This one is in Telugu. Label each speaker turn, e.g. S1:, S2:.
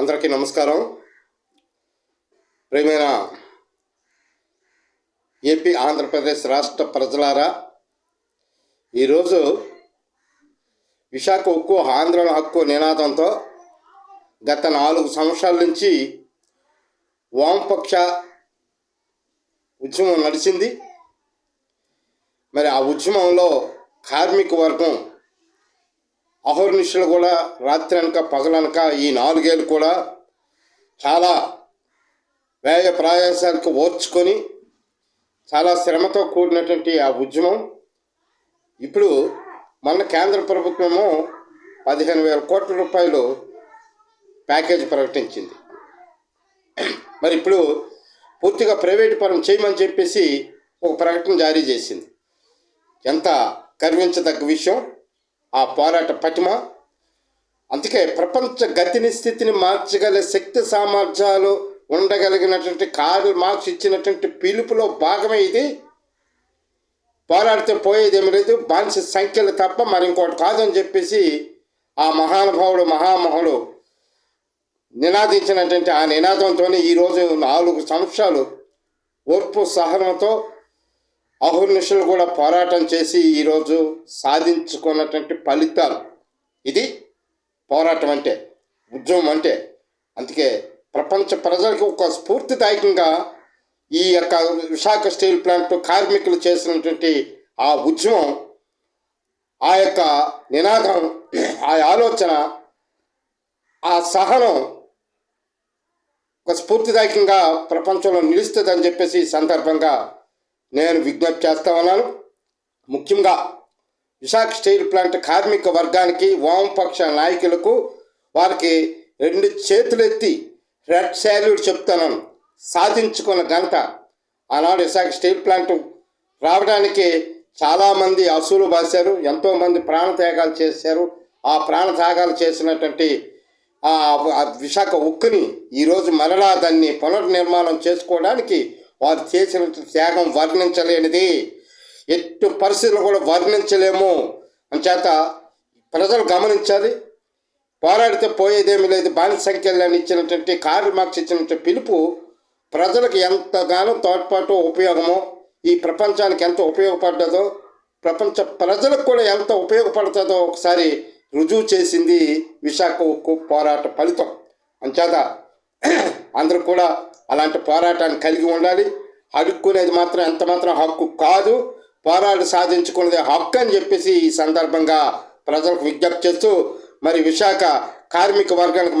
S1: అందరికీ నమస్కారం. ప్రియమైన ఏపీ ఆంధ్రప్రదేశ్ రాష్ట్ర ప్రజలారా ఈరోజు విశాఖ ఉక్కు ఆంధ్ర హక్కు నినాదంతో గత నాలుగు సంవత్సరాల నుంచి వామపక్ష ఉద్యమం నడిచింది. మరి ఆ ఉద్యమంలో కార్మిక వర్గం అహోర్నిశలు కూడా రాత్రి అనక పగలనక ఈ నాలుగేళ్ళు కూడా చాలా వేగ ప్రయాసాలకు ఓర్చుకొని చాలా శ్రమతో కూడినటువంటి ఆ ఉద్యమం. ఇప్పుడు మొన్న కేంద్ర ప్రభుత్వము పదిహేను వేల కోట్ల రూపాయలు ప్యాకేజ్ ప్రకటించింది. మరి ఇప్పుడు పూర్తిగా ప్రైవేట్ పరం చేయమని చెప్పేసి ఒక ప్రకటన జారీ చేసింది. ఎంత గర్వించదగ్గ విషయం. ఆ పోరాట పటిమ. అందుకే ప్రపంచ గతిని స్థితిని మార్చగల శక్తి సామర్థ్యాలు ఉండగలిగినటువంటి కార్లు మార్క్స్ ఇచ్చినటువంటి పిలుపులో భాగమే ఇది. పోరాడితే పోయేదేమి లేదు. బానిస సంఖ్యలు తప్ప మరి ఇంకోటి కాదని చెప్పేసి ఆ మహానుభావుడు మహామహుడు నినాదించినటువంటి ఆ నినాదంతోనే ఈరోజు నాలుగు సంవత్సరాలు ఓర్పు సహనంతో అహర్నిశలు కూడా పోరాటం చేసి ఈరోజు సాధించుకున్నటువంటి ఫలితాలు ఇది. పోరాటం అంటే ఉద్యమం అంటే. అందుకే ప్రపంచ ప్రజలకు ఒక స్ఫూర్తిదాయకంగా ఈ యొక్క విశాఖ స్టీల్ ప్లాంట్ కార్మికులు చేసినటువంటి ఆ ఉద్యమం ఆ యొక్క నినాదం ఆ ఆలోచన ఆ సహనం ఒక స్ఫూర్తిదాయకంగా ప్రపంచంలో నిలుస్తుందని చెప్పేసి సందర్భంగా నేను విజ్ఞప్తి చేస్తా ఉన్నాను. ముఖ్యంగా విశాఖ స్టీల్ ప్లాంట్ కార్మిక వర్గానికి వామపక్ష నాయకులకు వారికి రెండు చేతులెత్తి రెడ్ శాల్యూట్ చెప్తున్నాను. సాధించుకున్న ఘనత ఆనాడు విశాఖ స్టీల్ ప్లాంట్ రావడానికి చాలామంది అసూలు బాశారు ఎంతోమంది ప్రాణత్యాగాలు చేశారు. ఆ ప్రాణత్యాగాలు చేసినటువంటి ఆ విశాఖ ఉక్కుని ఈరోజు మరలా దాన్ని పునర్నిర్మాణం చేసుకోవడానికి వారు చేసిన త్యాగం వర్ణించలేనిది. ఎట్టు పరిస్థితులు కూడా వర్ణించలేము. అంచేత ప్రజలు గమనించాలి. పోరాడితే పోయేదేమీ లేదు. బానిస సంఖ్యలను ఇచ్చినటువంటి కార్ల్ మార్క్స్ ఇచ్చినటువంటి పిలుపు ప్రజలకు ఎంతగానో తోడ్పాటు ఉపయోగమో ఈ ప్రపంచానికి ఎంత ఉపయోగపడ్డదో ప్రపంచ ప్రజలకు కూడా ఎంత ఉపయోగపడుతుందో ఒకసారి రుజువు చేసింది విశాఖ ఉక్కు పోరాట ఫలితం. అంచేత అందరూ కూడా అలాంటి పోరాటాన్ని కలిగి ఉండాలి. అడుక్కునేది మాత్రం ఎంత మాత్రం హక్కు కాదు. పోరాట సాధించుకునేది హక్కు అని చెప్పేసి ఈ సందర్భంగా ప్రజలకు విజ్ఞప్తి చేస్తూ మరి విశాఖ కార్మిక వర్గానికి